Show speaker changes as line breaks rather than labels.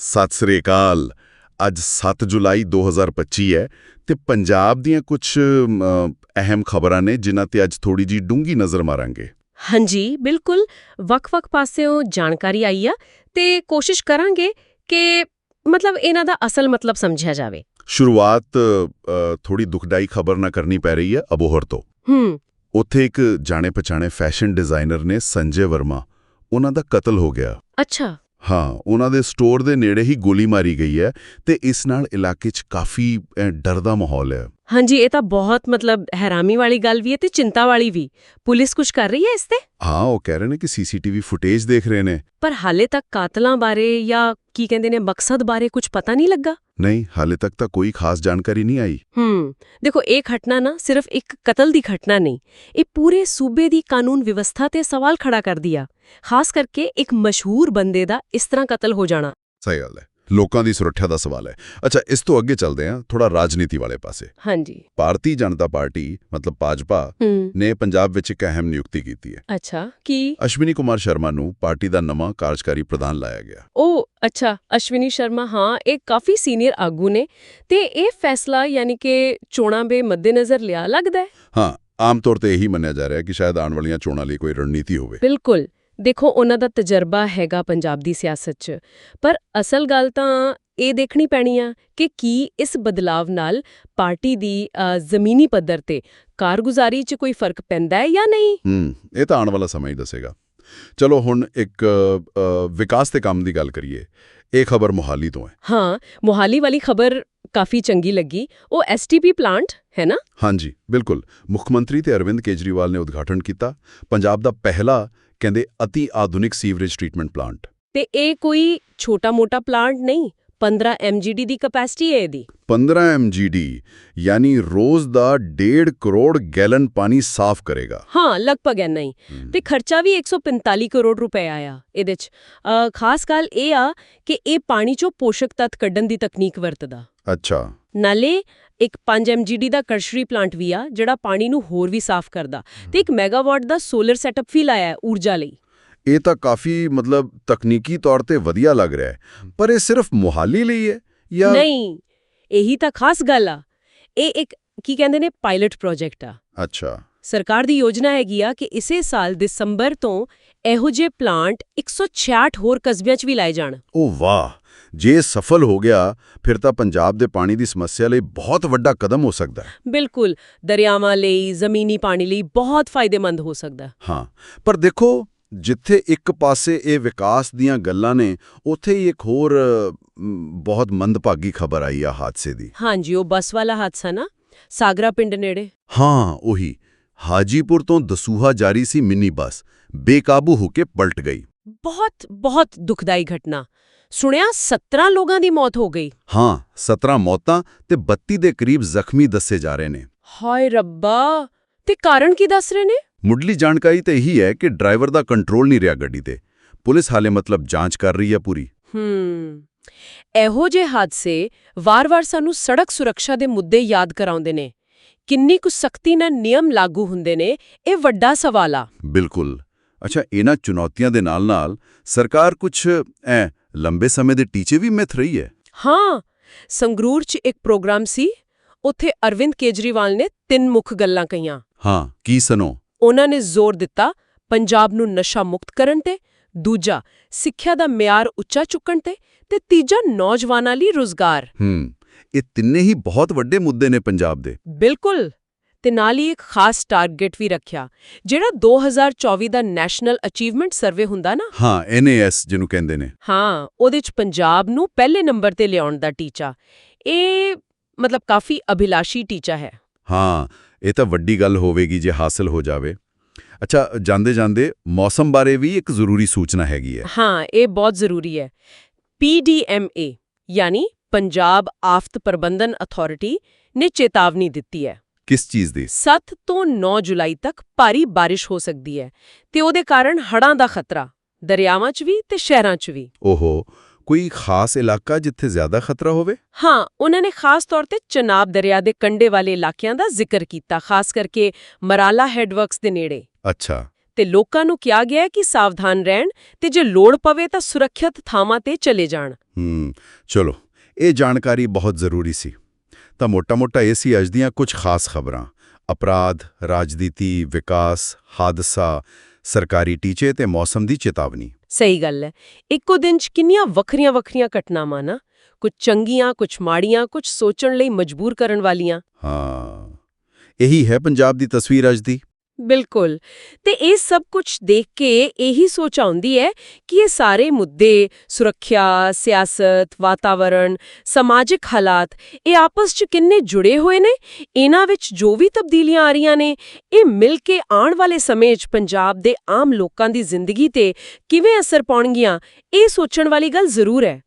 ਸਤਿ ਸ੍ਰੀ ਅਕਾਲ। ਅੱਜ 7 ਜੁਲਾਈ 2025 ਹੈ ਤੇ ਪੰਜਾਬ ਦੀਆਂ ਕੁਝ ਅਹਿਮ ਖਬਰਾਂ ਨੇ ਜਿਨ੍ਹਾਂ ਤੇ ਅੱਜ ਥੋੜੀ ਜੀ ਡੂੰਗੀ ਨਜ਼ਰ ਮਾਰਾਂਗੇ।
ਹਾਂਜੀ ਬਿਲਕੁਲ। ਵੱਖ-ਵੱਖ ਪਾਸਿਓਂ ਜਾਣਕਾਰੀ ਆਈ ਆ ਤੇ ਕੋਸ਼ਿਸ਼ ਕਰਾਂਗੇ ਕਿ ਮਤਲਬ ਇਹਨਾਂ ਦਾ ਅਸਲ ਮਤਲਬ ਸਮਝਿਆ ਜਾਵੇ।
ਸ਼ੁਰੂਆਤ ਥੋੜੀ ਦੁਖਦਾਈ ਖਬਰ ਨਾ ਕਰਨੀ ਪੈ ਰਹੀ ਹੈ ਅਬੋਹਰ ਤੋਂ।
ਹੂੰ।
ਉੱਥੇ ਇੱਕ ਜਾਣੇ ਪਛਾਣੇ ਫੈਸ਼ਨ ਡਿਜ਼ਾਈਨਰ ਨੇ ਸੰਜੇ ਵਰਮਾ। ਉਹਨਾਂ ਦਾ ਕਤਲ ਹੋ ਗਿਆ।
ਅੱਛਾ।
ਹਾਂ ਉਹਨਾਂ ਦੇ ਸਟੋਰ ਦੇ ਨੇੜੇ ਹੀ ਗੋਲੀ ਮਾਰੀ ਗਈ ਹੈ ਤੇ ਇਸ ਨਾਲ ਇਲਾਕੇ 'ਚ ਕਾਫੀ ਅ, ਡਰ ਦਾ ਮਾਹੌਲ ਹੈ।
ਹਾਂਜੀ ਇਹ ਤਾਂ ਬਹੁਤ ਮਤਲਬ ਹੈਰਾਨੀ ਵਾਲੀ ਗੱਲ ਵੀ ਹੈ ਤੇ ਚਿੰਤਾ ਵਾਲੀ ਵੀ। ਪੁਲਿਸ ਕੁਝ ਕਰ ਰਹੀ ਹੈ ਇਸ ਤੇ?
ਹਾਂ ਉਹ ਕਹਿ ਰਹੇ ਨੇ ਕਿ ਸੀਸੀਟੀਵੀ ਫੁਟੇਜ ਦੇਖ ਰਹੇ ਨੇ।
ਪਰ ਹਾਲੇ ਤੱਕ ਕਾਤਲਾਂ ਬਾਰੇ ਜਾਂ ਕੀ ਕਹਿੰਦੇ ਨੇ ਮਕਸਦ ਬਾਰੇ ਕੁਝ ਪਤਾ ਨਹੀਂ ਲੱਗਾ?
ਨਹੀਂ ਹਾਲੇ ਤੱਕ ਤਾਂ ਕੋਈ ਖਾਸ ਜਾਣਕਾਰੀ ਨਹੀਂ ਆਈ।
ਹੂੰ ਦੇਖੋ ਇਹ ਘਟਨਾ ਨਾ ਸਿਰਫ ਇੱਕ ਕਤਲ ਦੀ ਘਟਨਾ ਨਹੀਂ ਇਹ ਪੂਰੇ ਸੂਬੇ ਦੀ ਕਾਨੂੰਨ ਵਿਵਸਥਾ ਤੇ ਸਵਾਲ ਖੜਾ ਕਰਦੀ ਆ। ਖਾਸ ਕਰਕੇ ਇੱਕ ਮਸ਼ਹੂਰ ਬੰਦੇ ਦਾ ਇਸ ਤਰ੍ਹਾਂ ਕਤਲ ਹੋ ਜਾਣਾ।
ਸਹੀ ਗੱਲ ਹੈ। ਲੋਕਾਂ ਦੀ ਸੁਰੱਖਿਆ ਦਾ ਸਵਾਲ ਹੈ। ਅੱਛਾ ਇਸ ਤੋਂ ਅੱਗੇ ਚੱਲਦੇ ਹਾਂ ਥੋੜਾ ਰਾਜਨੀਤੀ ਵਾਲੇ ਪਾਸੇ।
ਹਾਂਜੀ।
ਭਾਰਤੀ ਜਨਤਾ ਪਾਰਟੀ ਮਤਲਬ ਭਾਜਪਾ ਨੇ ਪੰਜਾਬ ਵਿੱਚ ਇੱਕ ਅਹਿਮ ਨਿਯੁਕਤੀ ਕੀਤੀ ਹੈ।
ਅੱਛਾ ਕੀ?
ਅਸ਼ਵਨੀ ਕੁਮਾਰ ਸ਼ਰਮਾ ਨੂੰ ਪਾਰਟੀ ਦਾ ਨਵਾਂ ਕਾਰਜਕਾਰੀ ਪ੍ਰਧਾਨ ਲਾਇਆ ਗਿਆ।
ਉਹ ਅੱਛਾ ਅਸ਼ਵਨੀ ਸ਼ਰਮਾ ਹਾਂ ਇਹ ਕਾਫੀ ਸੀਨੀਅਰ ਆਗੂ ਨੇ ਤੇ ਇਹ ਫੈਸਲਾ ਯਾਨੀ ਕਿ ਚੋਣਾਂ ਦੇ ਮੱਦੇਨਜ਼ਰ ਲਿਆ ਲੱਗਦਾ ਹੈ?
ਹਾਂ ਆਮ ਤੌਰ ਤੇ ਇਹੀ ਮੰਨਿਆ ਜਾ ਰਿਹਾ ਹੈ ਕਿ ਸ਼ਾਇਦ ਆਉਣ ਵਾਲੀਆਂ ਚੋਣਾਂ ਲਈ ਕੋਈ ਰਣਨੀਤੀ ਹੋਵੇ।
ਬਿਲਕੁਲ। ਦੇਖੋ ਉਹਨਾਂ ਦਾ ਤਜਰਬਾ ਹੈਗਾ ਪੰਜਾਬ ਦੀ ਸਿਆਸਤ 'ਚ। ਪਰ ਅਸਲ ਗੱਲ ਤਾਂ ਇਹ ਦੇਖਣੀ ਪੈਣੀ ਆ ਕਿ ਕੀ ਇਸ ਬਦਲਾਵ ਨਾਲ ਪਾਰਟੀ ਦੀ ਜ਼ਮੀਨੀ ਪੱਧਰ ਤੇ ਕਾਰਗੁਜ਼ਾਰੀ 'ਚ ਕੋਈ ਫ਼ਰਕ ਪੈਂਦਾ ਹੈ ਜਾਂ ਨਹੀਂ?
ਹੂੰ ਇਹ ਤਾਂ ਆਉਣ ਵਾਲਾ ਸਮਾਂ ਹੀ ਦੱਸੇਗਾ। ਚਲੋ ਹੁਣ ਇੱਕ ਵਿਕਾਸ ਦੇ ਕੰਮ ਦੀ ਗੱਲ ਕਰੀਏ ਇਹ ਖਬਰ ਮੁਹਾਲੀ ਤੋਂ ਹੈ।
ਹਾਂ ਮੋਹਾਲੀ ਵਾਲੀ ਖਬਰ ਕਾਫੀ ਚੰਗੀ ਲੱਗੀ। ਉਹ ਐਸਟੀਪੀ ਪਲਾਂਟ ਹੈ ਨਾ?
ਹਾਂਜੀ ਬਿਲਕੁਲ। ਮੁੱਖ ਮੰਤਰੀ ਤੇ ਅਰਵਿੰਦ ਕੇਜਰੀਵਾਲ ਨੇ ਉਦਘਾਟਨ ਕੀਤਾ। ਪੰਜਾਬ ਦਾ ਪਹਿਲਾ ਕਹਿੰਦੇ ਅਤੀ ਆਧੁਨਿਕ ਸੀਵਰੇਜ ਟ੍ਰੀਟਮੈਂਟ ਪਲਾਂਟ।
ਤੇ ਇਹ ਕੋਈ ਛੋਟਾ-ਮੋਟਾ ਪਲਾਂਟ ਨਹੀਂ 15 ਐਮਜੀਡੀ ਦੀ ਕਪੈਸਿਟੀ ਹੈ ਇਹਦੀ।
15 mgd ਯਾਨੀ ਰੋਜ਼ ਦਾ 1.5 ਕਰੋੜ ਗੈਲਨ ਪਾਣੀ ਸਾਫ਼ ਕਰੇਗਾ।
ਹਾਂ ਲਗਭਗ ਐਨਾ ਹੀ। ਤੇ ਖਰਚਾ ਵੀ 145 ਕਰੋੜ ਰੁਪਏ ਆਇਆ ਇਹਦੇ ਚ। ਖਾਸ ਗੱਲ ਇਹ ਆ ਕਿ ਇਹ ਪਾਣੀ ਚੋਂ ਪੋਸ਼ਕ ਤੱਤ ਕੱਢਣ ਦੀ ਤਕਨੀਕ ਵਰਤਦਾ।
ਅੱਛਾ।
ਨਾਲੇ ਇੱਕ 5 ਐਮਜੀਡੀ ਦਾ ਕਰਸ਼ਰੀ ਪਲਾਂਟ ਵੀ ਆ ਜਿਹੜਾ ਪਾਣੀ ਨੂੰ ਹੋਰ ਵੀ ਸਾਫ਼ ਕਰਦਾ। ਤੇ ਇੱਕ ਮੈਗਾਵਾਟ ਦਾ ਸੋਲਰ ਸੈਟਅਪ ਵੀ ਲਾਇਆ ਹੈ ਊਰਜਾ ਲਈ।
ਇਹ ਤਾਂ ਕਾਫੀ ਮਤਲਬ ਤਕਨੀਕੀ ਤੌਰ ਤੇ ਵਧੀਆ ਲੱਗ ਰਿਹਾ ਹੈ। ਪਰ ਇਹ ਸਿਰਫ ਮੁਹਾਲੀ ਲਈ ਹੈ ਜਾਂ
ਨਹੀਂ ਇਹੀ ਤਾਂ ਖਾਸ ਗੱਲ ਆ। ਇਹ ਇੱਕ ਕੀ ਕਹਿੰਦੇ ਨੇ ਪਾਇਲਟ ਪ੍ਰੋਜੈਕਟ ਆ।
ਅੱਛਾ।
ਸਰਕਾਰ ਦੀ ਯੋਜਨਾ ਹੈਗੀ ਆ ਕਿ ਇਸੇ ਸਾਲ ਦਸੰਬਰ ਤੋਂ ਇਹੋ ਜਿਹੇ ਪਲਾਂਟ 166 ਹੋਰ ਕਸਬਿਆਂ 'ਚ ਵੀ ਲਾਏ ਜਾਣ।
ਉਹ ਵਾਹ। ਜੇ ਸਫਲ ਹੋ ਗਿਆ ਫਿਰ ਤਾਂ ਪੰਜਾਬ ਦੇ ਪਾਣੀ ਦੀ ਸਮੱਸਿਆ ਲਈ ਬਹੁਤ ਵੱਡਾ ਕਦਮ ਹੋ ਸਕਦਾ ਹੈ।
ਬਿਲਕੁਲ ਦਰਿਆਵਾਂ ਲਈ ਜ਼ਮੀਨੀ ਪਾਣੀ ਲਈ ਬਹੁਤ ਫਾਇਦੇਮੰਦ ਹੋ ਸਕਦਾ ਹੈ।
ਪਰ ਦੇਖੋ ਜਿੱਥੇ ਇੱਕ ਪਾਸੇ ਇਹ ਵਿਕਾਸ ਦੀਆਂ ਗੱਲਾਂ ਨੇ ਉੱਥੇ ਹੀ ਇੱਕ ਹੋਰ ਬਹੁਤ ਮੰਦਭਾਗੀ ਖਬਰ ਆਈ ਆ ਹਾਦਸੇ ਦੀ।
ਹਾਂਜੀ ਉਹ ਬੱਸ ਵਾਲਾ ਹਾਦਸਾ ਨਾ ਸਾਗਰਾ ਪਿੰਡ ਨੇੜੇ।
ਹਾਂ ਉਹੀ। ਹਾਜੀਪੁਰ ਤੋਂ ਦਸੂਹਾ ਜਾਰੀ ਸੀ ਮਿੰਨੀ ਬੱਸ ਬੇਕਾਬੂ ਹੋ ਕੇ ਪਲਟ ਗਈ।
ਬਹੁਤ ਬਹੁਤ ਦੁਖਦਾਈ ਘਟਨਾ। ਸੁਣਿਆ 17 ਲੋਕਾਂ ਦੀ ਮੌਤ ਹੋ ਗਈ।
ਹਾਂ 17 ਮੌਤਾਂ ਤੇ 32 ਦੇ ਕਰੀਬ ਜ਼ਖਮੀ ਦੱਸੇ ਜਾ ਰਹੇ ਨੇ।
ਹਾਏ ਰੱਬਾ! ਤੇ ਕਾਰਨ ਕੀ ਦੱਸ ਰਹੇ ਨੇ?
ਮੁੱਢਲੀ ਜਾਣਕਾਰੀ ਤਾਂ ਇਹੀ ਹੈ ਕਿ ਡਰਾਈਵਰ ਦਾ ਕੰਟਰੋਲ ਨਹੀਂ ਰਿਹਾ ਗੱਡੀ ਤੇ। ਪੁਲਿਸ ਹਾਲੇ ਮਤਲਬ ਜਾਂਚ ਕਰ ਰਹੀ ਹੈ ਪੂਰੀ।
ਹੂੰ। ਇਹੋ ਜਿਹੇ ਹਾਦਸੇ ਵਾਰ-ਵਾਰ ਸਾਨੂੰ ਸੜਕ ਸੁਰੱਖਿਆ ਦੇ ਮੁੱਦੇ ਯਾਦ ਕਰਾਉਂਦੇ ਨੇ। ਕਿੰਨੀ ਕੁ ਸਖਤੀ ਨਾਲ ਨਿਯਮ ਲਾਗੂ ਹੁੰਦੇ ਨੇ ਇਹ ਵੱਡਾ ਸਵਾਲ ਆ।
ਬਿਲਕੁਲ। ਅੱਛਾ ਇਹਨਾਂ ਚੁਣੌਤੀਆਂ ਦੇ ਨਾਲ-ਨਾਲ ਸਰਕਾਰ ਕੁਝ ਐ ਲੰਬੇ ਸਮੇਂ ਦੇ ਟੀਚੇ ਵੀ ਮਿਥ ਰਹੀ ਹੈ?
ਹਾਂ ਸੰਗਰੂਰ 'ਚ ਇੱਕ ਪ੍ਰੋਗਰਾਮ ਸੀ ਉੱਥੇ ਅਰਵਿੰਦ ਕੇਜਰੀਵਾਲ ਨੇ ਤਿੰਨ ਮੁੱਖ ਗੱਲਾਂ ਕਹੀਆਂ।
ਹਾਂ ਕੀ ਸਨੋ
ਉਹਨਾਂ ਨੇ ਜ਼ੋਰ ਦਿੱਤਾ ਪੰਜਾਬ ਨੂੰ ਨਸ਼ਾ ਮੁਕਤ ਕਰਨ ਤੇ ਦੂਜਾ ਸਿੱਖਿਆ ਦਾ ਮਿਆਰ ਉੱਚਾ ਚੁੱਕਣ ਤੇ ਤੇ ਤੀਜਾ ਨੌਜਵਾਨਾਂ ਲਈ ਰੋਜ਼ਗਾਰ।
ਹੂੰ ਇਹ ਤਿੰਨੇ ਹੀ ਬਹੁਤ ਵੱਡੇ ਮੁੱਦੇ ਨੇ ਪੰਜਾਬ ਦੇ।
ਬਿਲਕੁਲ। ਤੇ ਨਾਲ ਹੀ ਇੱਕ ਖਾਸ ਟਾਰਗੇਟ ਵੀ ਰੱਖਿਆ ਜਿਹੜਾ 2024 ਦਾ ਨੈਸ਼ਨਲ ਅਚੀਵਮੈਂਟ ਸਰਵੇ ਹੁੰਦਾ ਨਾ?
ਹਾਂ ਐਨਏਐਸ ਜਿਹਨੂੰ ਕਹਿੰਦੇ ਨੇ।
ਹਾਂ ਉਹਦੇ ਚ ਪੰਜਾਬ ਨੂੰ ਪਹਿਲੇ ਨੰਬਰ ਤੇ ਲਿਆਉਣ ਦਾ ਟੀਚਾ। ਇਹ ਮਤਲਬ ਕਾਫੀ ਅਭਿਲਾਸ਼ੀ ਟੀਚਾ ਹੈ।
ਹਾਂ ਇਹ ਤਾਂ ਵੱਡੀ ਗੱਲ ਹੋਵੇਗੀ ਜੇ ਹਾਸਲ ਹੋ ਜਾਵੇ। ਅੱਛਾ ਜਾਂਦੇ ਜਾਂਦੇ ਮੌਸਮ ਬਾਰੇ ਵੀ ਇੱਕ ਜ਼ਰੂਰੀ ਸੂਚਨਾ ਹੈਗੀ ਹੈ।
ਹਾਂ ਇਹ ਬਹੁਤ ਜ਼ਰੂਰੀ ਹੈ। ਪੀਡੀਐਮਏ ਯਾਨੀ ਪੰਜਾਬ ਆਫਤ ਪ੍ਰਬੰਧਨ ਅਥਾਰਟੀ ਨੇ ਚੇਤਾਵਨੀ ਦਿੱਤੀ ਹੈ।
ਕਿਸ ਚੀਜ਼ ਦੀ?
7 ਤੋਂ 9 ਜੁਲਾਈ ਤੱਕ ਭਾਰੀ ਬਾਰਿਸ਼ ਹੋ ਸਕਦੀ ਹੈ ਤੇ ਉਹਦੇ ਕਾਰਨ ਹੜ੍ਹਾਂ ਦਾ ਖਤਰਾ ਦਰਿਆਵਾਂ 'ਚ ਵੀ ਤੇ ਸ਼ਹਿਰਾਂ 'ਚ ਵੀ।
ਓਹੋ ਕੋਈ ਖਾਸ ਇਲਾਕਾ ਜਿੱਥੇ ਜ਼ਿਆਦਾ ਖਤਰਾ ਹੋਵੇ?
ਹਾਂ ਉਹਨਾਂ ਨੇ ਖਾਸ ਤੌਰ ਤੇ ਚਨਾਬ ਦਰਿਆ ਦੇ ਕੰਢੇ ਵਾਲੇ ਇਲਾਕਿਆਂ ਦਾ ਜ਼ਿਕਰ ਕੀਤਾ ਖਾਸ ਕਰਕੇ ਮਰਾਲਾ ਹੈਡਵਰਕਸ ਦੇ ਨੇੜੇ।
ਅੱਛਾ।
ਤੇ ਲੋਕਾਂ ਨੂੰ ਕਿਹਾ ਗਿਆ ਹੈ ਕਿ ਸਾਵਧਾਨ ਰਹਿਣ ਤੇ ਜੇ ਲੋੜ ਪਵੇ ਤਾਂ ਸੁਰੱਖਿਅਤ ਥਾਵਾਂ ਤੇ ਚਲੇ ਜਾਣ।
ਹੂੰ ਚਲੋ ਇਹ ਜਾਣਕਾਰੀ ਬਹੁਤ ਜ਼ਰੂਰੀ ਸੀ। ਤਾਂ ਮੋਟਾ-ਮੋਟਾ ਇਹ ਸੀ ਅੱਜ ਦੀਆਂ ਕੁਝ ਖਾਸ ਖਬਰਾਂ। ਅਪਰਾਧ ਰਾਜਨੀਤੀ ਵਿਕਾਸ ਹਾਦਸਾ ਸਰਕਾਰੀ ਟੀਚੇ ਤੇ ਮੌਸਮ ਦੀ ਚੇਤਾਵਨੀ।
ਸਹੀ ਗੱਲ ਹੈ। ਇੱਕੋ ਦਿਨ 'ਚ ਕਿੰਨੀਆਂ ਵੱਖਰੀਆਂ-ਵੱਖਰੀਆਂ ਘਟਨਾਵਾਂ ਨਾ? ਕੁਝ ਚੰਗੀਆਂ ਕੁਝ ਮਾੜੀਆਂ ਕੁਝ ਸੋਚਣ ਲਈ ਮਜਬੂਰ ਕਰਨ ਵਾਲੀਆਂ।
ਹਾਂ। ਇਹੀ ਹੈ ਪੰਜਾਬ ਦੀ ਤਸਵੀਰ ਅੱਜ ਦੀ।
ਬਿਲਕੁਲ। ਤੇ ਇਹ ਸਭ ਕੁਝ ਦੇਖ ਕੇ ਇਹੀ ਸੋਚ ਆਉਂਦੀ ਹੈ ਕਿ ਇਹ ਸਾਰੇ ਮੁੱਦੇ, ਸੁਰੱਖਿਆ, ਸਿਆਸਤ, ਵਾਤਾਵਰਣ, ਸਮਾਜਿਕ ਹਾਲਾਤ, ਇਹ ਆਪਸ 'ਚ ਕਿੰਨੇ ਜੁੜੇ ਹੋਏ ਨੇ? ਇਹਨਾਂ ਵਿੱਚ ਜੋ ਵੀ ਤਬਦੀਲੀਆਂ ਆ ਰਹੀਆਂ ਨੇ, ਇਹ ਮਿਲ ਕੇ ਆਉਣ ਵਾਲੇ ਸਮੇਂ 'ਚ ਪੰਜਾਬ ਦੇ ਆਮ ਲੋਕਾਂ ਦੀ ਜ਼ਿੰਦਗੀ ਤੇ ਕਿਵੇਂ ਅਸਰ ਪਾਉਣਗੀਆਂ, ਇਹ ਸੋਚਣ ਵਾਲੀ ਗੱਲ ਜ਼ਰੂਰ ਹੈ।